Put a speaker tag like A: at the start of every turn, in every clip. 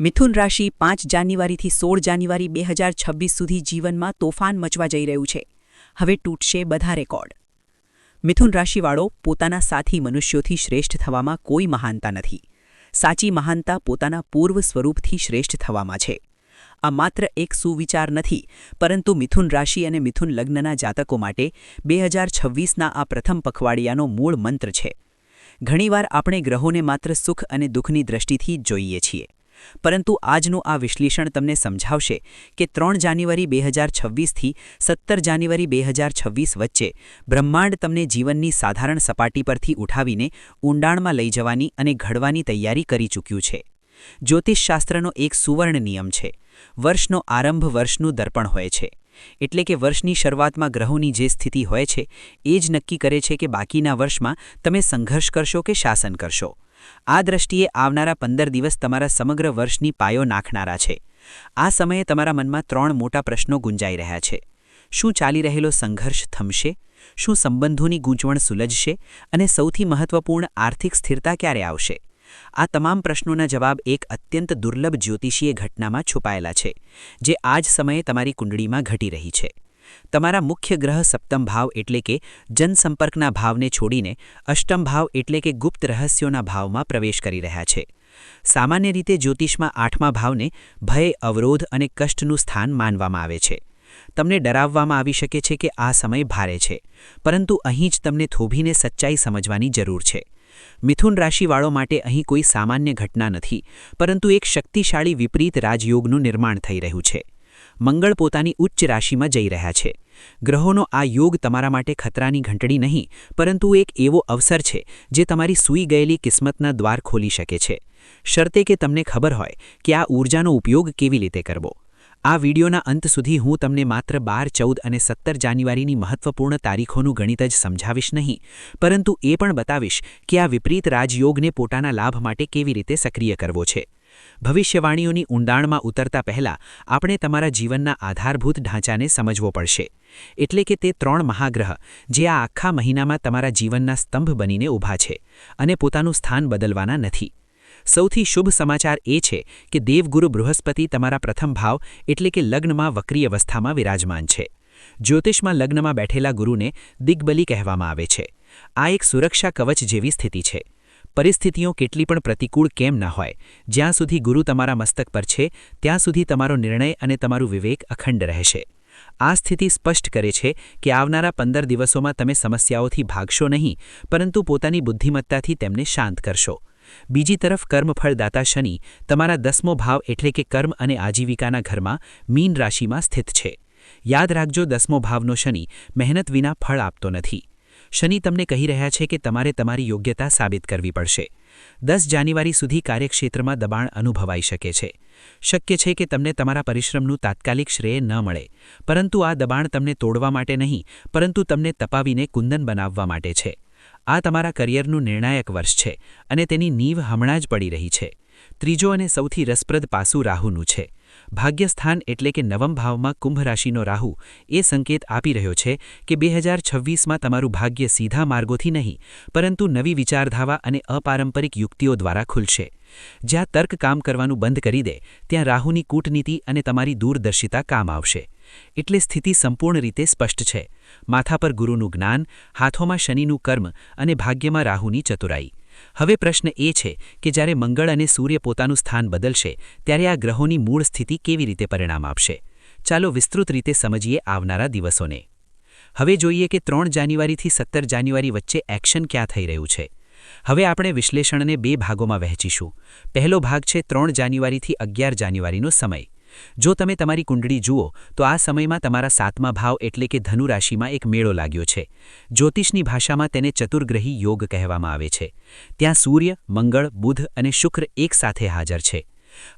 A: મિથુન રાશિ પાંચ જાન્યુઆરીથી સોળ જાન્યુઆરી બે હજાર છવ્વીસ સુધી જીવનમાં તોફાન મચવા જઈ રહ્યું છે. હવે તૂટશે બધા રેકોર્ડ. મિથુન રાશિવાળો પોતાના સાથી મનુષ્યોથી શ્રેષ્ઠ થવામાં કોઈ મહાનતા નથી. સાચી મહાનતા પોતાના પૂર્વ સ્વરૂપથી શ્રેષ્ઠ થવામાં છે. આ માત્ર એક સુવિચાર નથી, પરંતુ મિથુન રાશિ અને મિથુન લગ્નના જાતકો માટે બે હજાર છવ્વીસના આ પ્રથમ પખવાડિયાનો મૂળ મંત્ર છે. ઘણીવાર આપણે ગ્રહોને માત્ર સુખ અને દુઃખની દ્રષ્ટિથી જોઈએ છીએ. પરંતુ આજનું આ વિશ્લેષણ તમને સમજાવશે કે ત્રણ જાન્યુઆરી બે હજાર છવ્વીસથી સત્તર જાન્યુઆરી બે હજાર છવ્વીસ વચ્ચે બ્રહ્માંડ તમને જીવનની સાધારણ સપાટી પરથી ઉઠાવીને ઊંડાણમાં લઈ જવાની અને ઘડવાની તૈયારી કરી ચૂક્યું છે. જ્યોતિષશાસ્ત્રનો એક સુવર્ણ નિયમ છે. વર્ષનો આરંભ વર્ષનું દર્પણ હોય છે. એટલે કે વર્ષની શરૂઆતમાં ગ્રહોની જે સ્થિતિ હોય છે, એ જ નક્કી કરે છે કે બાકીના વર્ષમાં તમે સંઘર્ષ કરશો કે શાસન કરશો. આ દ્રષ્ટિએ આવનારા પંદર દિવસ તમારા સમગ્ર વર્ષની પાયો નાખનારા છે. આ સમયે તમારા મનમાં ત્રણ મોટા પ્રશ્નો ગુંજાઈ રહ્યા છે. શું ચાલી રહેલો સંઘર્ષ થમશે? શું સંબંધોની ગૂંચવણ સુલજશે? અને સૌથી મહત્વપૂર્ણ, આર્થિક સ્થિરતા ક્યારે આવશે? આ તમામ પ્રશ્નોના જવાબ એક અત્યંત દુર્લભ જ્યોતિષીય ઘટનામાં છુપાયેલા છે, જે આ જ સમયે તમારી કુંડળીમાં ઘટી રહી છે. તમારા મુખ્ય ગ્રહ સપ્તમ ભાવ એટલે કે જનસંપર્કના ભાવને છોડીને અષ્ટમ ભાવ એટલે કે ગુપ્ત રહસ્યોના ભાવમાં પ્રવેશ કરી રહ્યા છે. સામાન્ય રીતે જ્યોતિષમાં આઠમા ભાવને ભય, અવરોધ અને કષ્ટનું સ્થાન માનવામાં આવે છે. તમને ડરાવવામાં આવી શકે છે કે આ સમય ભારે છે, પરંતુ અહીં જ તમને થોભીને સચ્ચાઈ સમજવાની જરૂર છે. મિથુન રાશિવાળો માટે અહીં કોઈ સામાન્ય ઘટના નથી, પરંતુ એક શક્તિશાળી વિપરીત રાજયોગનું નિર્માણ થઈ રહ્યું છે. મંગળ પોતાની ઉચ્ચ રાશિમાં જઈ રહ્યા છે. ગ્રહોનો આ યોગ તમારા માટે ખતરાની ઘંટડી નહીં, પરંતુ એક એવો અવસર છે, જે તમારી સૂઈ ગયેલી કિસ્મતના દ્વાર ખોલી શકે છે. શરતે કે તમને ખબર હોય કે આ ઊર્જાનો ઉપયોગ કેવી રીતે કરવો. આ વિડીયોના અંત સુધી હું તમને માત્ર બાર, ચૌદ અને સત્તર જાન્યુઆરીની મહત્વપૂર્ણ તારીખોનું ગણિત જ સમજાવીશ નહીં, પરંતુ એ પણ બતાવીશ કે આ વિપરીત રાજયોગને પોતાના લાભ માટે કેવી રીતે સક્રિય કરવો છે. ભવિષ્યવાણીઓની ઊંડાણમાં ઉતરતા પહેલાં આપણે તમારા જીવનના આધારભૂત ઢાંચાને સમજવો પડશે. એટલે કે તે ત્રણ મહાગ્રહ જે આ આખા મહિનામાં તમારા જીવનના સ્તંભ બનીને ઊભા છે અને પોતાનું સ્થાન બદલવાના નથી. સૌથી શુભ સમાચાર એ છે કે દેવગુરુ બૃહસ્પતિ તમારા પ્રથમ ભાવ એટલે કે લગ્નમાં વક્રી અવસ્થામાં વિરાજમાન છે. જ્યોતિષમાં લગ્નમાં બેઠેલા ગુરુને દિગ્બલી કહેવામાં આવે છે. આ એક સુરક્ષા કવચ જેવી સ્થિતિ છે. પરિસ્થિતિઓ કેટલી પણ પ્રતિકૂળ કેમ ન હોય. જ્યાં સુધી ગુરુ તમારા મસ્તક પર છે, ત્યાં સુધી તમારો નિર્ણય અને તમારું વિવેક અખંડ રહેશે. આ સ્થિતિ સ્પષ્ટ કરે છે કે આવનારા પંદર દિવસોમાં તમે સમસ્યાઓથી ભાગશો નહીં, પરંતુ પોતાની બુદ્ધિમત્તાથી તેમને શાંત કરશો. બીજી તરફ કર્મફળદાતા શનિ તમારા દસમો ભાવ એટલે કે કર્મ અને આજીવિકાના ઘરમાં મીન રાશિમાં સ્થિત છે. યાદ રાખજો દસમો ભાવનો શનિ મહેનત વિના ફળ આપતો નથી. શનિ તમને કહી રહ્યા છે કે તમારે તમારી યોગ્યતા સાબિત કરવી પડશે. દસ જાન્યુઆરી સુધી કાર્યક્ષેત્રમાં દબાણ અનુભવાઈ શકે છે. શક્ય છે કે તમને તમારા પરિશ્રમનું તાત્કાલિક શ્રેય ન મળે. પરંતુ આ દબાણ તમને તોડવા માટે નહીં, પરંતુ તમને તપાવીને કુંદન બનાવવા માટે છે. આ તમારા કરિયરનું નિર્ણાયક વર્ષ છે અને તેની નીવ હમણાં જ પડી રહી છે. ત્રીજો અને સૌથી રસપ્રદ પાસું રાહુનું છે. ભાગ્યસ્થાન એટલે કે નવમ ભાવમાં કુંભ રાશિનો રાહુ, એ સંકેત આપી રહ્યો છે કે બે હજાર છવ્વીસમાં તમારું ભાગ્ય સીધા માર્ગોથી નહીં, પરંતુ નવી વિચારધારા અને અપારંપરિક યુક્તિઓ દ્વારા ખુલશે. જ્યાં તર્ક કામ કરવાનું બંધ કરી દે, ત્યાં રાહુની કૂટનીતિ અને તમારી દૂરદર્શિતા કામ આવશે. એટલે સ્થિતિ સંપૂર્ણ રીતે સ્પષ્ટ છે. માથા પર ગુરુનું જ્ઞાન, હાથોમાં શનિનું કર્મ અને ભાગ્યમાં રાહુની ચતુરાઈ. હવે પ્રશ્ન એ છે કે જ્યારે મંગળ અને સૂર્ય પોતાનું સ્થાન બદલશે, ત્યારે આ ગ્રહોની મૂળ સ્થિતિ કેવી રીતે પરિણામ આપશે? ચાલો વિસ્તૃત રીતે સમજીએ આવનારા દિવસોને. હવે જોઈએ કે ત્રણ જાન્યુઆરીથી સત્તર જાન્યુઆરી વચ્ચે એક્શન ક્યાં થઈ રહ્યું છે. હવે આપણે વિશ્લેષણને બે ભાગોમાં વહેંચીશું. પહેલો ભાગ છે ત્રણ જાન્યુઆરીથી અગિયાર જાન્યુઆરીનો સમય. જો તમે તમારી કુંડળી જુઓ, તો આ સમયમાં તમારા સાતમા ભાવ એટલે કે ધનુ રાશિમાં એક મેળો લાગ્યો છે. જ્યોતિષની ભાષામાં તેને ચતુર્ગ્રહી યોગ કહેવામાં આવે છે. ત્યાં સૂર્ય, મંગળ, બુધ અને શુક્ર એક સાથે હાજર છે.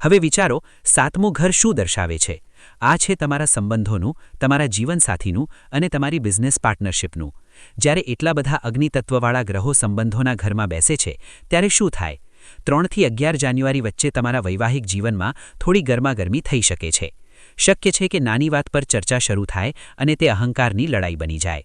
A: હવે વિચારો, સાતમું ઘર શું દર્શાવે છે? આ છે તમારા સંબંધોનું, તમારા જીવનસાથીનું અને તમારી બિઝનેસ પાર્ટનરશિપનું. જ્યારે એટલા બધા અગ્નિતત્વવાળા ગ્રહો સંબંધોના ઘરમાં બેસે છે, ત્યારે શું થાય? ત્રણથી અગિયાર જાન્યુઆરી વચ્ચે તમારા વૈવાહિક જીવનમાં થોડી ગરમાગરમી થઈ શકે છે. શક્ય છે કે નાની વાત પર ચર્ચા શરૂ થાય અને તે અહંકારની લડાઈ બની જાય.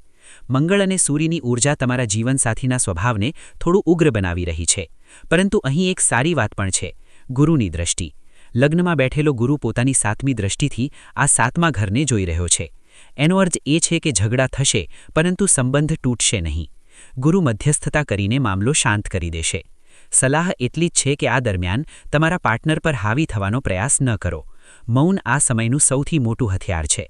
A: મંગળ અને સૂર્યની ઊર્જા તમારા જીવનસાથીના સ્વભાવને થોડું ઉગ્ર બનાવી રહી છે. પરંતુ અહીં એક સારી વાત પણ છે, ગુરુની દ્રષ્ટિ.
B: લગ્નમાં બેઠેલો ગુરુ પોતાની સાતમી દ્રષ્ટિથી આ સાતમા ઘરને જોઈ રહ્યો છે. એનો અર્થ એ છે કે ઝઘડા થશે પરંતુ સંબંધ તૂટશે નહીં. ગુરુ મધ્યસ્થતા કરીને મામલો શાંત કરી દેશે. સલાહ એટલી જ છે કે આ દરમિયાન તમારા પાર્ટનર પર હાવી થવાનો પ્રયાસ ન કરો. મૌન આ સમયનું સૌથી મોટું હથિયાર છે.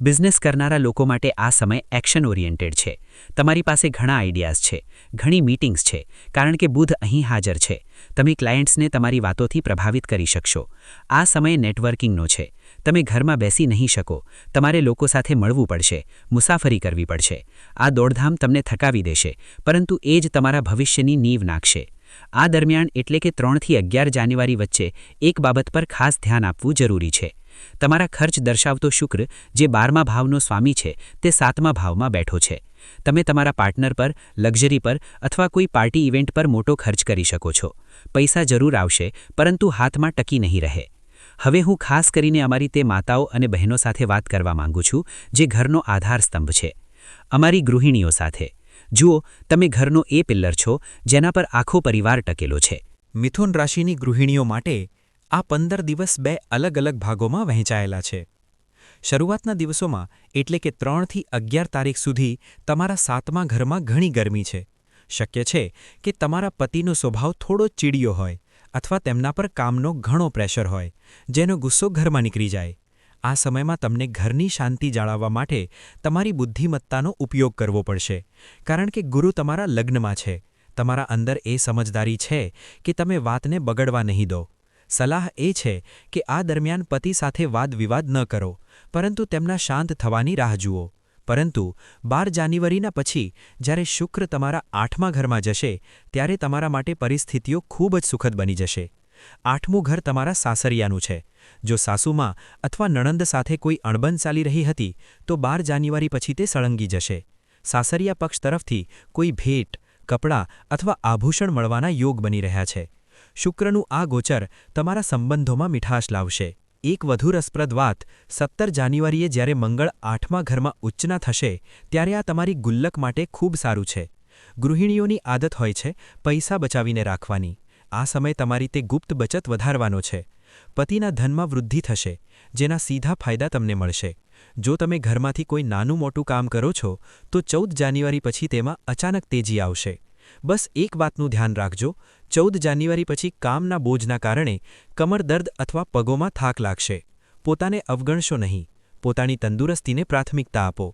B: બિઝનેસ કરનારા લોકો માટે આ સમય એક્શન ઓરિએન્ટેડ છે. તમારી પાસે ઘણા આઈડિયાઝ છે, ઘણી મીટિંગ્સ છે, કારણ કે બુધ અહીં હાજર છે. તમે ક્લાયન્ટ્સને તમારી વાતોથી પ્રભાવિત કરી શકશો. આ સમય નેટવર્કિંગનો છે. તમે ઘરમાં બેસી નહીં શકો. તમારે લોકો સાથે મળવું પડશે, મુસાફરી કરવી પડશે. આ દોડધામ તમને થકાવી દેશે, પરંતુ એ જ તમારા ભવિષ્યની નીવ નાખશે. આ દરમિયાન એટલે કે ત્રણથી અગિયાર જાન્યુઆરી વચ્ચે એક બાબત પર ખાસ ધ્યાન આપવું જરૂરી છે. તમારા ખર્ચ દર્શાવતો શુક્ર, જે બારમા ભાવનો સ્વામી છે, તે સાતમા ભાવમાં બેઠો છે. તમે તમારા પાર્ટનર પર, લક્ઝરી પર અથવા કોઈ પાર્ટી ઇવેન્ટ પર મોટો ખર્ચ કરી શકો છો. પૈસા જરૂર આવશે, પરંતુ હાથમાં ટકી નહીં રહે. હવે હું ખાસ કરીને અમારી તે માતાઓ અને બહેનો સાથે વાત કરવા માંગુ છું, જે ઘરનો આધાર સ્તંભ છે. અમારી ગૃહિણીઓ સાથે. જુઓ, તમે ઘરનો એ પિલ્લર છો, જેના પર આખો પરિવાર ટકેલો છે.
A: મિથુન રાશિની ગૃહિણીઓ માટે આ પંદર દિવસ બે અલગ અલગ ભાગોમાં વહેંચાયેલા છે. શરૂઆતના દિવસોમાં એટલે કે ત્રણથી અગિયાર તારીખ સુધી તમારા સાતમા ઘરમાં ઘણી ગરમી છે. શક્ય છે કે તમારા પતિનો સ્વભાવ થોડો ચીડિયો હોય અથવા તેમના પર કામનો ઘણો પ્રેશર હોય, જેનો ગુસ્સો ઘરમાં નીકળી જાય. આ સમયમાં તમને ઘરની શાંતિ જાળવવા માટે તમારી બુદ્ધિમત્તાનો ઉપયોગ કરવો પડશે. કારણ કે ગુરુ તમારા લગ્નમાં છે. તમારા અંદર એ સમજદારી છે કે તમે વાતને બગડવા નહીં દો. સલાહ એ છે કે આ દરમિયાન પતિ સાથે વાદવિવાદ ન કરો, પરંતુ તેમના શાંત થવાની રાહ જુઓ. પરંતુ બાર જાન્યુઆરીના પછી, જ્યારે શુક્ર તમારા આઠમા ઘરમાં જશે, ત્યારે તમારા માટે પરિસ્થિતિઓ ખૂબ જ સુખદ બની જશે. આઠમું ઘર તમારા સાસરિયાનું છે. જો સાસુમાં અથવા નણંદ સાથે કોઈ અણબન ચાલી રહી હતી, તો બાર જાન્યુઆરી પછી તે સળંગી જશે. સાસરિયા પક્ષ તરફથી કોઈ ભેટ, કપડાં અથવા આભૂષણ મળવાના યોગ બની રહ્યા છે. શુક્રનું આ ગોચર તમારા સંબંધોમાં મીઠાશ લાવશે. એક વધુ રસપ્રદ વાત, સત્તર જાન્યુઆરીએ જ્યારે મંગળ આઠમા ઘરમાં ઉચ્ચના થશે, ત્યારે આ તમારી ગુલ્લક માટે ખૂબ સારું છે. ગૃહિણીઓની આદત હોય છે પૈસા બચાવીને રાખવાની. આ સમય તમારી તે ગુપ્ત બચત વધારવાનો છે. પતિના ધનમાં વૃદ્ધિ થશે, જેના સીધા ફાયદા તમને મળશે. જો તમે ઘરમાંથી કોઈ નાનું મોટું કામ કરો છો, તો ચૌદ જાન્યુઆરી પછી તેમાં અચાનક તેજી આવશે. બસ એક વાતનું ધ્યાન રાખજો, ચૌદ જાન્યુઆરી પછી કામના બોજના કારણે કમર દર્દ અથવા પગોમાં થાક લાગશે. પોતાને અવગણશો નહીં, પોતાની તંદુરસ્તીને પ્રાથમિકતા આપો.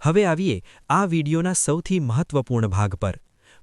A: હવે આવીએ આ વિડીયોના સૌથી મહત્વપૂર્ણ ભાગ પર.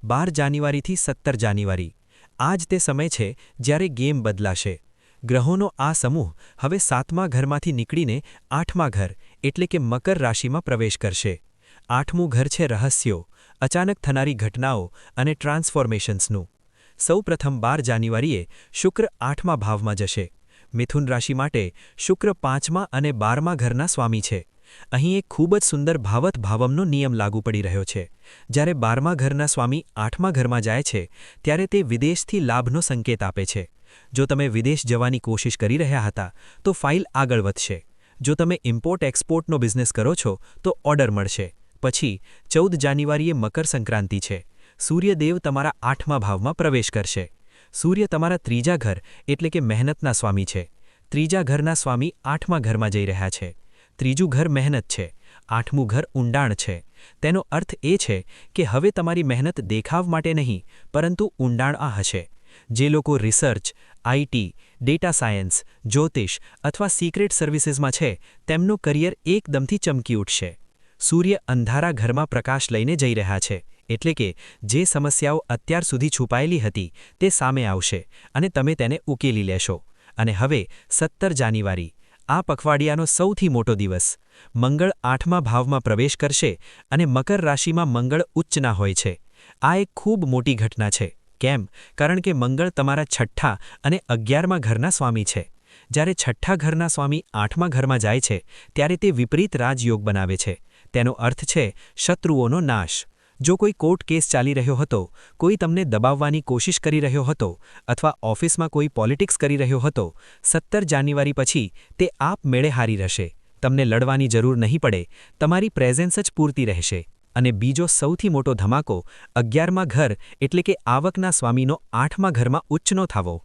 A: બાર જાન્યુઆરીથી સત્તર જાન્યુઆરી. આ જ તે સમય છે જ્યારે ગેમ બદલાશે. ગ્રહોનો આ સમૂહ હવે સાતમા ઘરમાંથી નીકળીને આઠમા ઘર, એટલે કે મકર રાશિમાં પ્રવેશ કરશે. આઠમું ઘર છે રહસ્યો, અચાનક થનારી ઘટનાઓ અને ટ્રાન્સફોર્મેશન્સનું. સૌપ્રથમ બાર જાન્યુઆરીએ શુક્ર આઠમા ભાવમાં જશે. મિથુન રાશિ માટે શુક્ર પાંચમા અને બારમા ઘરના સ્વામી છે. અહીં એક ખૂબ જ સુંદર ભાવત ભાવમનો નિયમ લાગુ પડી રહ્યો છે. જ્યારે બારમા ઘરના સ્વામી આઠમા ઘરમાં જાય છે, ત્યારે તે વિદેશથી લાભનો સંકેત આપે છે. જો તમે વિદેશ જવાની કોશિશ કરી રહ્યા હતા, તો ફાઇલ આગળ વધશે. જો તમે ઇમ્પોર્ટ એક્સપોર્ટનો બિઝનેસ કરો છો, તો ઓર્ડર મળશે. પછી, ચૌદ જાન્યુઆરીએ મકર સંક્રાંતિ છે. સૂર્યદેવ તમારા આઠમા ભાવમાં પ્રવેશ કરશે. સૂર્ય તમારા ત્રીજા ઘર, એટલે કે મહેનતના સ્વામી છે. ત્રીજા ઘરના સ્વામી આઠમા ઘરમાં જઈ રહ્યા છે. ત્રીજું ઘર મહેનત છે. આઠમું ઘર ઊંડાણ છે. તેનો અર્થ એ છે કે હવે તમારી મહેનત દેખાવ માટે નહીં, પરંતુ ઊંડાણ આ હશે. જે લોકો રિસર્ચ આઈટી ડેટા સાયન્સ, જ્યોતિષ અથવા સિક્રેટ સર્વિસીસમાં છે, તેમનું કરિયર એકદમથી ચમકી ઉઠશે. સૂર્ય અંધારા ઘરમાં પ્રકાશ લઈને જઈ રહ્યા છે, એટલે કે જે સમસ્યાઓ અત્યાર સુધી છુપાયેલી હતી, તે સામે આવશે અને તમે તેને ઉકેલી લેશો. અને હવે સત્તર જાન્યુઆરી, આ પખવાડિયાનો સૌથી મોટો દિવસ. મંગળ આઠમા ભાવમાં પ્રવેશ કરશે અને મકર રાશિમાં મંગળ ઉચ્ચના હોય છે. આ એક ખૂબ મોટી ઘટના છે. કેમ? કારણ કે મંગળ તમારા છઠ્ઠા અને અગિયારમા ઘરના સ્વામી છે. જ્યારે છઠ્ઠા ઘરના સ્વામી આઠમા ઘરમાં જાય છે, ત્યારે તે વિપરીત રાજયોગ બનાવે છે. તેનો અર્થ છે, શત્રુઓનો નાશ. જો કોઈ કોર્ટ કેસ ચાલી રહ્યો હતો, કોઈ તમને દબાવવાની કોશિશ કરી રહ્યો હતો, અથવા ઓફિસમાં કોઈ પોલિટિક્સ કરી રહ્યો હતો, સત્તર જાન્યુઆરી પછી તે આપ મેળે હારી રહેશે. તમને લડવાની જરૂર નહીં પડે, તમારી પ્રેઝન્સ જ પૂરતી રહેશે. અને બીજો સૌથી મોટો ધમાકો અગિયારમાં ઘર એટલે કે આવકના સ્વામીનો આઠમા ઘરમાં ઉચ્ચનો થાવો.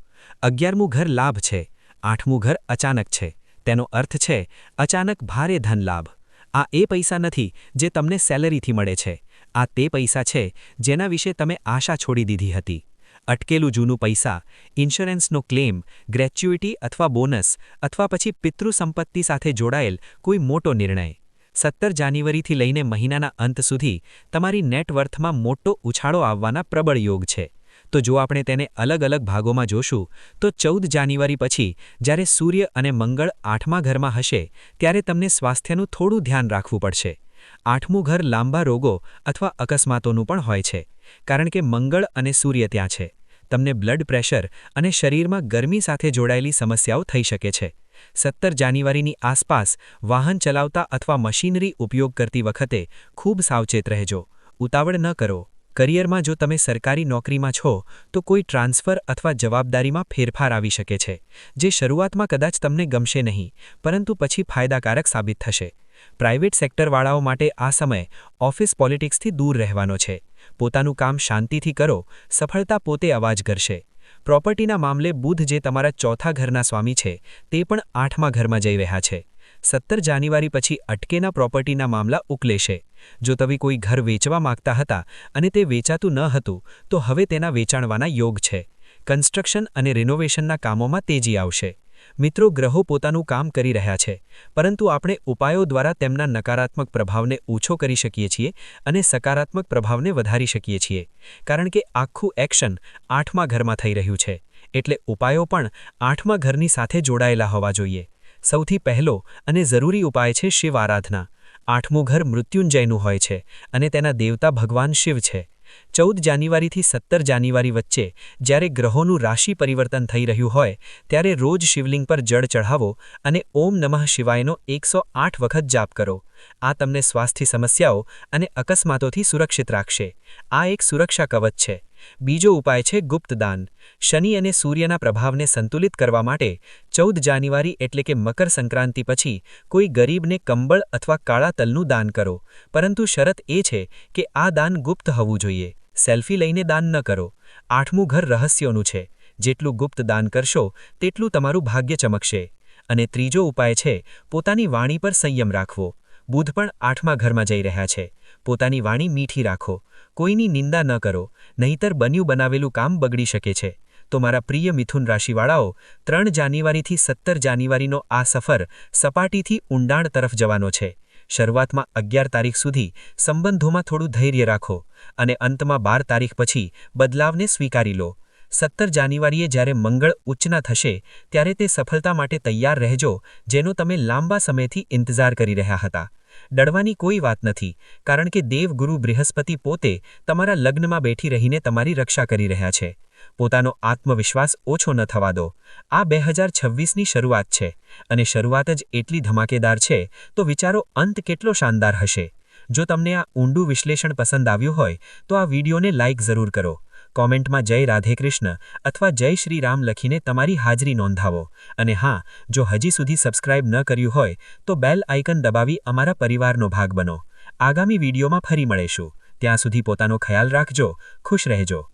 A: અગિયારમું ઘર લાભ છે, આઠમું ઘર અચાનક છે. તેનો અર્થ છે, અચાનક ભારે ધન લાભ. આ એ પૈસા નથી જે તમને સેલરીથી મળે છે. આ તે પૈસા છે જેના વિશે તમે આશા છોડી દીધી હતી. અટકેલું જૂનું પૈસા, ઇન્સ્યોરન્સનો ક્લેમ ગ્રેચ્યુઇટી અથવા બોનસ અથવા પછી પિતૃ સંપત્તિ સાથે જોડાયેલ કોઈ મોટો નિર્ણય. સત્તર જાન્યુઆરીથી લઈને મહિનાના અંત સુધી તમારી નેટવર્થમાં મોટો ઉછાળો આવવાના પ્રબળ યોગ છે. તો જો આપણે તેને અલગ અલગ ભાગોમાં જોશું, તો ચૌદ જાન્યુઆરી પછી, જ્યારે સૂર્ય અને મંગળ આઠમા ઘરમાં હશે, ત્યારે તમને સ્વાસ્થ્યનું થોડું ધ્યાન રાખવું પડશે. આઠમું ઘર લાંબા રોગો અથવા અકસ્માતોનું પણ હોય છે, કારણ કે મંગળ અને સૂર્ય ત્યાં છે. તમને બ્લડ પ્રેશર અને શરીરમાં ગરમી સાથે જોડાયેલી સમસ્યાઓ થઈ શકે છે. સત્તર જાન્યુઆરીની આસપાસ વાહન ચલાવતા અથવા મશીનરી ઉપયોગ કરતી વખતે ખૂબ સાવચેત રહેજો. ઉતાવળ ન કરો. કરિયરમાં જો તમે સરકારી નોકરીમાં છો, તો કોઈ ટ્રાન્સફર અથવા જવાબદારીમાં ફેરફાર આવી શકે છે, જે શરૂઆતમાં કદાચ તમને ગમશે નહીં, પરંતુ પછી ફાયદાકારક સાબિત થશે. પ્રાઇવેટ સેક્ટરવાળાઓ માટે આ સમય ઓફિસ પોલિટિક્સથી દૂર રહેવાનો છે. પોતાનું કામ શાંતિથી કરો, સફળતા પોતે અવાજ કરશે. પ્રોપર્ટીના મામલે બુધ જે તમારા ચોથા ઘરના સ્વામી છે, તે પણ આઠમા ઘરમાં જઈ રહ્યા છે. સત્તર જાન્યુઆરી પછી અટકેના પ્રોપર્ટીના મામલા ઉકલેશે. જો તમે કોઈ ઘર વેચવા માંગતા હતા અને તે વેચાતું ન હતું, તો હવે તેના વેચાણવાના યોગ છે. કન્સ્ટ્રક્શન અને રિનોવેશનના કામોમાં તેજી આવશે. મિત્રો ગ્રહો પોતાનું કામ કરી રહ્યા છે, પરંતુ આપણે ઉપાયો દ્વારા તેમના નકારાત્મક પ્રભાવને ઓછો કરી શકીએ છીએ અને સકારાત્મક પ્રભાવને વધારી શકીએ છીએ, કારણ કે આખું એક્શન આઠમા ઘરમાં થઈ રહ્યું છે, એટલે ઉપાયો પણ આઠમા ઘરની સાથે જોડાયેલા હોવા જોઈએ. સૌથી પહેલો અને જરૂરી ઉપાય છે શિવ આરાધના. આઠમું ઘર મૃત્યુંજયનું હોય છે અને તેના દેવતા ભગવાન શિવ છે. ચૌદ જાન્યુઆરીથી સત્તર જાન્યુઆરી વચ્ચે જ્યારે ગ્રહોનું રાશિ પરિવર્તન થઈ રહ્યું હોય, ત્યારે રોજ શિવલિંગ પર જળ ચઢાવો અને ઓમ નમઃ શિવાયનો એકસો આઠ વખત જાપ કરો. આ તમને સ્વાસ્થ્ય સમસ્યાઓ અને અકસ્માતોથી સુરક્ષિત રાખશે. આ એક સુરક્ષા કવચ છે. બીજો ઉપાય છે ગુપ્તદાન. શનિ અને સૂર્યના પ્રભાવને સંતુલિત કરવા માટે ચૌદ જાન્યુઆરી એટલે કે મકર સંક્રાંતિ પછી કોઈ ગરીબને કંબળ અથવા કાળા તલનું દાન કરો. પરંતુ શરત એ છે કે આ દાન ગુપ્ત હોવું જોઈએ. સેલ્ફી લઈને દાન ન કરો. આઠમું ઘર રહસ્યોનું છે. જેટલું ગુપ્ત દાન કરશો, તેટલું તમારું ભાગ્ય ચમકશે. અને ત્રીજો ઉપાય છે, પોતાની વાણી પર સંયમ રાખવો. બુધ પણ આઠમા ઘરમાં જઈ રહ્યા છે. પોતાની વાણી મીઠી રાખો. કોઈની નિંદા ન કરો, નહીતર બન્યું બનાવેલું કામ બગડી શકે છે. તો મારા પ્રિય મિથુન રાશિવાળાઓ, ત્રણ જાન્યુઆરીથી સત્તર જાન્યુઆરીનો આ સફર સપાટીથી ઊંડાણ તરફ જવાનો છે. શરૂઆતમાં અગિયાર તારીખ સુધી સંબંધોમાં થોડું ધૈર્ય રાખો અને અંતમાં બાર તારીખ પછી બદલાવને સ્વીકારી લો. સત્તર જાન્યુઆરીએ જ્યારે મંગળ ઉચ્ચના થશે, ત્યારે તે સફળતા માટે તૈયાર રહેજો, જેનો તમે લાંબા સમયથી ઇંતજાર કરી રહ્યા હતા. ડરવાની કોઈ વાત નથી, કારણ કે દેવગુરુ બૃહસ્પતિ પોતે તમારા લગ્નમાં બેઠી રહીને તમારી રક્ષા કરી રહ્યા છે. પોતાનો આત્મવિશ્વાસ ઓછો ન થવા દો. આ બે હજાર છવ્વીસની શરૂઆત છે, અને શરૂઆત જ એટલી ધમાકેદાર છે, તો વિચારો અંત કેટલો શાનદાર હશે. જો તમને આ ઊંડું વિશ્લેષણ પસંદ આવ્યું હોય, તો આ વિડીયોને લાઇક જરૂર કરો. કોમેન્ટમાં જય રાધેકૃષ્ણ અથવા જય શ્રી રામ લખીને તમારી હાજરી નોંધાવો. અને હા, જો હજી સુધી સબસ્ક્રાઇબ ન કર્યું હોય, તો બેલ આઇકન દબાવી અમારા પરિવારનો ભાગ બનો. આગામી વિડીયોમાં ફરી મળીશું. ત્યાં સુધી પોતાનો ખ્યાલ રાખજો, ખુશ રહેજો.